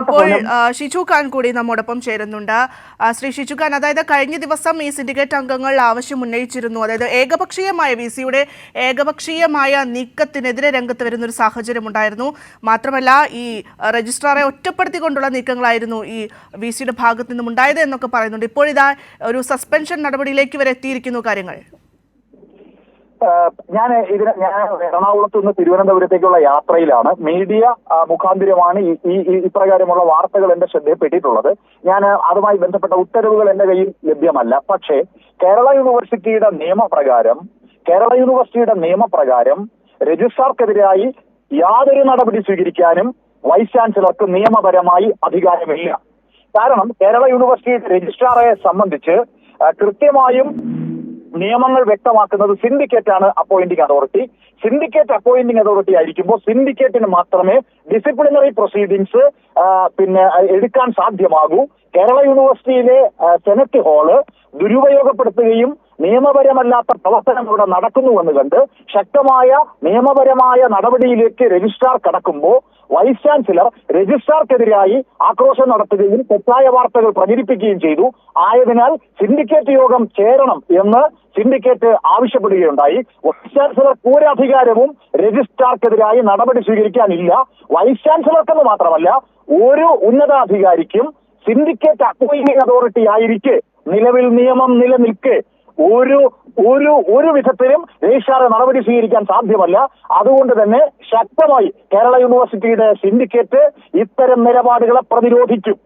ഇപ്പോൾ ഷിജു ഖാൻ കൂടി നമ്മോടൊപ്പം ചേരുന്നുണ്ട്. ശ്രീ ഷിജു ഖാൻ അതായത് കഴിഞ്ഞ ദിവസം ഈ സിൻഡിക്കേറ്റ് അംഗങ്ങൾ ആവശ്യം ഉന്നയിച്ചിരുന്നു. അതായത് ഏകപക്ഷീയമായ വി സിയുടെ ഏകപക്ഷീയമായ നീക്കത്തിനെതിരെ രംഗത്ത് വരുന്ന ഒരു സാഹചര്യം ഉണ്ടായിരുന്നു മാത്രമല്ല ഈ രജിസ്ട്രാറെ ഒറ്റപ്പെടുത്തിക്കൊണ്ടുള്ള നീക്കങ്ങളായിരുന്നു ഈ വി സിയുടെ ഭാഗത്തു നിന്നും ഉണ്ടായത് എന്നൊക്കെ പറയുന്നുണ്ട്. ഇപ്പോഴിതാ ഒരു സസ്പെൻഷൻ നടപടിയിലേക്ക് വരെ എത്തിയിരിക്കുന്നു കാര്യങ്ങൾ. ഞാൻ ഇതിന് ഞാൻ എറണാകുളത്ത് നിന്ന് തിരുവനന്തപുരത്തേക്കുള്ള യാത്രയിലാണ്. മീഡിയ മുഖാന്തിരമാണ് ഈ ഇപ്രകാരമുള്ള വാർത്തകൾ എന്റെ ശ്രദ്ധയിൽപ്പെട്ടിട്ടുള്ളത്. ഞാൻ അതുമായി ബന്ധപ്പെട്ട ഉത്തരവുകൾ എന്റെ കയ്യിൽ ലഭ്യമല്ല. പക്ഷേ കേരള യൂണിവേഴ്സിറ്റിയുടെ നിയമപ്രകാരം കേരള യൂണിവേഴ്സിറ്റിയുടെ നിയമപ്രകാരം രജിസ്ട്രാർക്കെതിരായി യാതൊരു നടപടി സ്വീകരിക്കാനും വൈസ് ചാൻസലർക്ക് നിയമപരമായി അധികാരമില്ല. കാരണം കേരള യൂണിവേഴ്സിറ്റിയുടെ രജിസ്ട്രാറെ സംബന്ധിച്ച് കൃത്യമായും നിയമങ്ങൾ വ്യക്തമാക്കുന്നത് സിൻഡിക്കേറ്റ് ആണ് appointing authority. Syndicate appointing authority ആയിരിക്കുമ്പോൾ സിൻഡിക്കേറ്റിന് മാത്രമേ ഡിസിപ്ലിനറി പ്രൊസീഡിങ്സ് പിന്നെ എടുക്കാൻ സാധ്യമാകൂ. കേരള യൂണിവേഴ്സിറ്റിയിലെ സെനറ്റ് ഹാൾ ദുരുപയോഗപ്പെടുത്തുകയും നിയമപരമല്ലാത്ത പ്രവർത്തനം ഇവിടെ നടക്കുന്നുവെന്ന് കണ്ട് ശക്തമായ നിയമപരമായ നടപടിയിലേക്ക് രജിസ്ട്രാർ കടക്കുമ്പോൾ വൈസ് ചാൻസലർ രജിസ്ട്രാർക്കെതിരായി ആക്രോശം നടത്തുകയും തെറ്റായ വാർത്തകൾ പ്രചരിപ്പിക്കുകയും ചെയ്തു. ആയതിനാൽ സിൻഡിക്കേറ്റ് യോഗം ചേരണം എന്ന് സിൻഡിക്കേറ്റ് ആവശ്യപ്പെടുകയുണ്ടായി. വൈസ് ചാൻസലർ പൂരാധികാരവും രജിസ്ട്രാർക്കെതിരായി നടപടി സ്വീകരിക്കാനില്ല. വൈസ് ചാൻസലർക്കെന്ന് മാത്രമല്ല ഓരോ ഉന്നതാധികാരിക്കും സിൻഡിക്കേറ്റ് അപ്പോയിന്റിംഗ് അതോറിറ്റി ആയിരിക്കെ നിലവിൽ നിയമം നിലനിൽക്കെ. ഒരു ഒരു ഒരു വിധത്തിലും രജിസ്ട്രാറെ നടപടി സ്വീകരിക്കാൻ സാധ്യമല്ല. അതുകൊണ്ട് തന്നെ ശക്തമായി കേരള യൂണിവേഴ്സിറ്റിയുടെ സിൻഡിക്കേറ്റ് ഇത്തരം നിലപാടുകളെ പ്രതിരോധിക്കും.